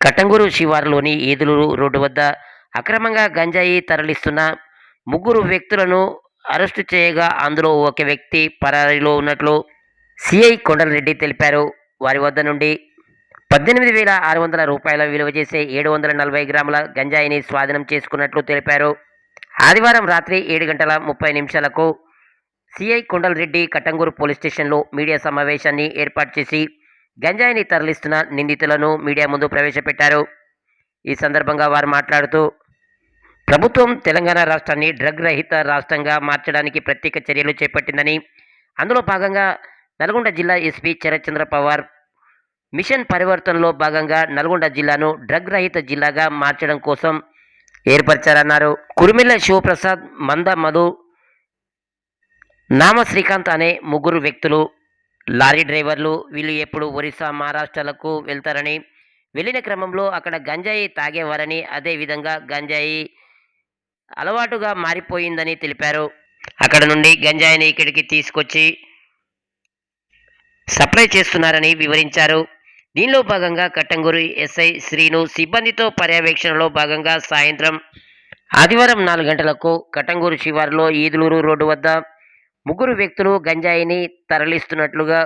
కట్టంగూరు శివారులోని ఈదులూరు రోడ్డు వద్ద అక్రమంగా గంజాయి తరలిస్తున్న ముగ్గురు వ్యక్తులను అరెస్టు చేయగా అందులో ఒక వ్యక్తి పరారీలో ఉన్నట్లు సిఐ కొండలరెడ్డి తెలిపారు. వారి వద్ద నుండి పద్దెనిమిది వేల ఆరు వందల రూపాయల విలువ చేసే ఏడు వందల నలభై గ్రాముల గంజాయిని స్వాధీనం చేసుకున్నట్లు తెలిపారు. ఆదివారం రాత్రి ఏడు గంటల ముప్పై నిమిషాలకు సిఐ కొండలరెడ్డి కట్టంగూరు పోలీస్ స్టేషన్లో మీడియా సమావేశాన్ని ఏర్పాటు చేసి గంజాయిని తరలిస్తున్న నిందితులను మీడియా ముందు ప్రవేశపెట్టారు. ఈ సందర్భంగా వారు మాట్లాడుతూ ప్రభుత్వం తెలంగాణ రాష్ట్రాన్ని డ్రగ్ రహిత రాష్ట్రంగా మార్చడానికి ప్రత్యేక చర్యలు చేపట్టిందని అందులో భాగంగా నల్గొండ జిల్లా ఎస్పీ చరచంద్ర పవార్ మిషన్ పరివర్తనలో భాగంగా నల్గొండ జిల్లాను డ్రగ్ రహిత జిల్లాగా మార్చడం కోసం ఏర్పరిచారన్నారు. కురిమిల్ల శివప్రసాద్ మంద మధు నామ శ్రీకాంత్ అనే ముగ్గురు వ్యక్తులు లారీ డ్రైవర్లు వీళ్ళు ఎప్పుడు ఒరిస్సా మహారాష్ట్రలకు వెళ్తారని వెళ్ళిన క్రమంలో అక్కడ గంజాయి తాగేవారని అదేవిధంగా గంజాయి అలవాటుగా మారిపోయిందని తెలిపారు. అక్కడ నుండి గంజాయిని ఇక్కడికి తీసుకొచ్చి సప్లై చేస్తున్నారని వివరించారు. దీనిలో భాగంగా కట్టంగూరు ఎస్ఐ శ్రీను సిబ్బందితో పర్యవేక్షణలో భాగంగా సాయంత్రం ఆదివారం నాలుగు గంటలకు కట్టంగూరు శివారులో ఈదులూరు రోడ్డు వద్ద ముగ్గురు వ్యక్తులు గంజాయిని తరలిస్తున్నట్లుగా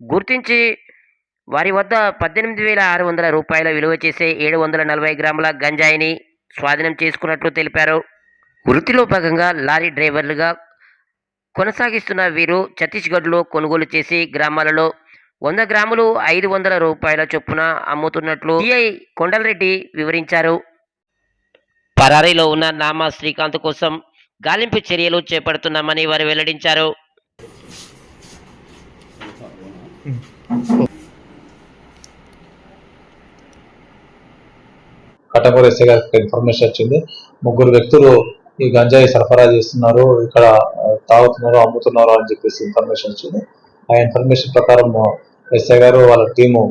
గుర్తించి వారి వద్ద పద్దెనిమిది వేల ఆరు వందల రూపాయల విలువ చేసే ఏడు వందల నలభై గ్రాముల గంజాయిని స్వాధీనం చేసుకున్నట్లు తెలిపారు. వృత్తిలో భాగంగా లారీ డ్రైవర్లుగా కొనసాగిస్తున్న వీరు ఛత్తీస్గఢ్లో కొనుగోలు చేసి గ్రామాలలో వంద గ్రాములు ఐదు వందల రూపాయల చొప్పున అమ్ముతున్నట్లు సిఐ కొండలరెడ్డి వివరించారు. పరారీలో ఉన్న నామా శ్రీకాంత్ కోసం గాలింపు చర్యలు చేపడుతున్నామని వారు వెల్లడించారు కట్టకూర ఎస్ఐ గారికి ఇన్ఫర్మేషన్ వచ్చింది ముగ్గురు వ్యక్తులు ఈ గంజాయి సరఫరా చేస్తున్నారు ఇక్కడ తాగుతున్నారు అమ్ముతున్నారు అని చెప్పేసి ఇన్ఫర్మేషన్ వచ్చింది ఆ ఇన్ఫర్మేషన్ ప్రకారం ఎస్ఐ గారు వాళ్ళ టీము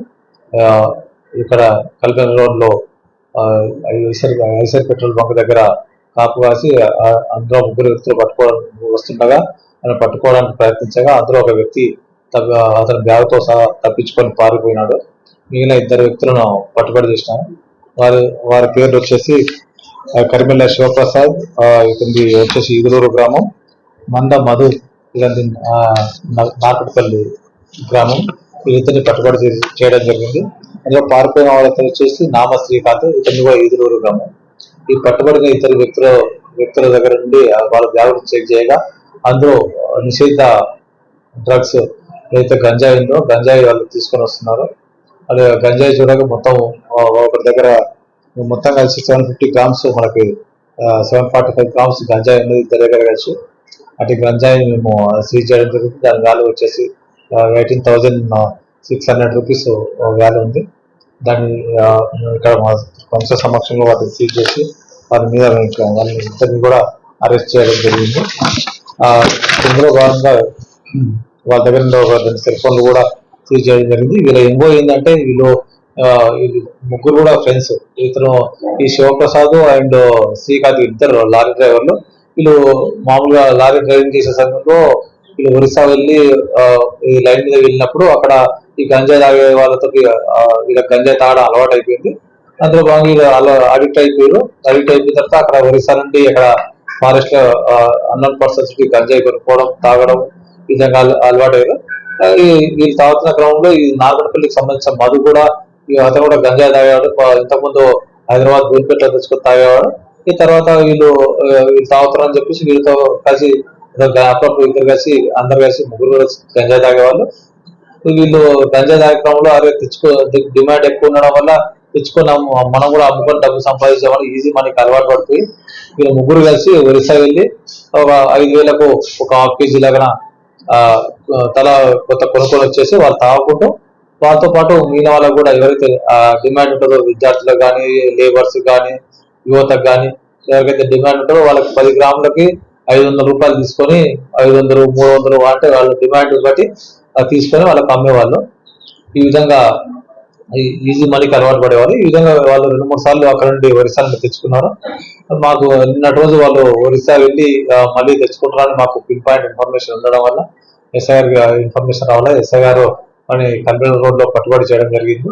ఇక్కడ కల్కల్ రోడ్లో ఐసర్ ఐసర్ పెట్రోల్ బంక్ దగ్గర కాపు కాసి అందులో ముగ్గురు వ్యక్తులు పట్టుకోవడానికి వస్తుండగా ఆయన పట్టుకోవడానికి ప్రయత్నించగా అందులో ఒక వ్యక్తి అతని బ్యాగ్తో సహా తప్పించుకొని పారిపోయినాడు. మిగిలిన ఇద్దరు వ్యక్తులను పట్టుబడి చేసినాను వారి వారి పేర్లు వచ్చేసి ఆ, కరిమెల్ల శివప్రసాద్ ఇతని వచ్చేసి ఇగులూరు గ్రామం మంద మధు ఇలాంటి నాకటిపల్లి గ్రామం. ఇతన్ని పట్టుబడి చే- చేయడం జరిగింది. అందులో పారిపోయిన వాళ్ళతో వచ్చేసి నామ శ్రీకాంత్ ఇతని కూడా ఈదులూరు గ్రామం. ఈ పట్టుబడిన ఇద్దరు వ్యక్తుల వ్యక్తుల దగ్గర నుండి వాళ్ళ బ్యాగులు చెక్ చేయగా అందులో నిషేధ డ్రగ్స్ ఏదైతే గంజాయి ఉందో గంజాయి వాళ్ళు తీసుకొని వస్తున్నారు. అలాగే గంజాయి చూడగా మొత్తం ఒకరి దగ్గర మొత్తం కలిసి సెవెన్ ఫిఫ్టీ గ్రామ్స్ మనకి seven forty five grams ganja ఉన్నది ఇద్దరు దగ్గర కలిసి. అటు గంజాయిని మేము సీజ్ చేయడం జరిగింది. దాని వాల్యూ వచ్చేసి eighteen thousand six hundred rupees value ఉంది. దాన్ని ఇక్కడ మా వంశ సమక్షంలో వాటిని సీజ్ చేసి వారి మీద వాళ్ళని ఇద్దరిని కూడా అరెస్ట్ చేయడం జరిగింది. ఇందులో భాగంగా వాళ్ళ దగ్గర ఒక రెండు సెల్ ఫోన్లు కూడా సీజ్ చేయడం జరిగింది. వీళ్ళ ఎంబో ఏంటంటే వీళ్ళు ముగ్గురు కూడా ఫ్రెండ్స్. ఇతను ఈ శివప్రసాద్ అండ్ శ్రీకాంత్ ఇద్దరు లారీ డ్రైవర్లు. వీళ్ళు మామూలుగా లారీ డ్రైవింగ్ చేసే సమయంలో ఒరిస్సా వెళ్ళి ఈ లైన్ మీద వెళ్ళినప్పుడు అక్కడ ఈ గంజాయి తాగే వాళ్ళతో వీళ్ళకి గంజాయి తాగడం అలవాటు అయిపోయింది అందులో బాగా వీళ్ళు అలా అడిక్ట్ అయిపోయారు. అడిక్ట్ అయిపోయిన తర్వాత అక్కడ ఒరిస్సా నుండి అక్కడ ఫారెస్ట్లో అన్నోన్ పర్సన్స్కి గంజాయి కొనుక్కోవడం తాగడం ఈ విధంగా అలవాటు అయ్యారు వీళ్ళు తాగుతున్న క్రమంలో ఈ నాగరపల్లికి సంబంధించిన మధు కూడా అతను కూడా గంజాయి తాగేవాడు. ఇంతకుముందు హైదరాబాద్ గురిపేటలో తెచ్చుకొని తాగేవాడు. ఈ తర్వాత వీళ్ళు వీళ్ళు తాగుతారు అని చెప్పేసి వీళ్ళతో కలిసి అప్పుడప్పుడు ఇద్దరు కలిసి అందరు కలిసి ముగ్గురు కలిసి గంజా తాగేవాళ్ళు. వీళ్ళు గంజా తాగే అరే తెచ్చుకో డిమాండ్ ఎక్కువ ఉండడం వల్ల తెచ్చుకొని మనం కూడా అమ్ముకొని డబ్బు సంపాదించేవాళ్ళు ఈజీ మనకి అలవాటు పడుతుంది. వీళ్ళు ముగ్గురు కలిసి ఒరిస్సా వెళ్ళి ఒక ఐదు వేలకు ఒక హాఫ్ కేజీ లాగా తల కొత్త కొనుక్కొని వచ్చేసి వాళ్ళు తాగుకుంటూ వాళ్ళతో పాటు మిగిలిన వాళ్ళకు కూడా ఎవరైతే డిమాండ్ ఉంటుందో విద్యార్థులకు కానీ లేబర్స్ కానీ యువతకు కానీ ఎవరికైతే డిమాండ్ ఉంటుందో వాళ్ళకి పది గ్రాములకి ఐదు వందల రూపాయలు తీసుకొని ఐదు వందలు మూడు వందలు అంటే వాళ్ళ డిమాండ్ బట్టి అది తీసుకొని వాళ్ళకి అమ్మేవాళ్ళు. ఈ విధంగా ఈజీ మనీకి అలవాటు పడేవాళ్ళు. ఈ విధంగా వాళ్ళు రెండు మూడు సార్లు అక్కడ నుండి ఒరిస్సా నుండి తెచ్చుకున్నారు. మాకు నిన్నటి రోజు వాళ్ళు ఒరిస్సా వెళ్ళి మళ్ళీ తెచ్చుకుంటారని మాకు పిన్ పాయింట్ ఇన్ఫర్మేషన్ ఉండడం వల్ల ఎస్ఐ గారికి ఇన్ఫర్మేషన్ రావాలి ఎస్ఐ గారు అని కంపెనీ రోడ్లో పట్టుబడి చేయడం జరిగింది.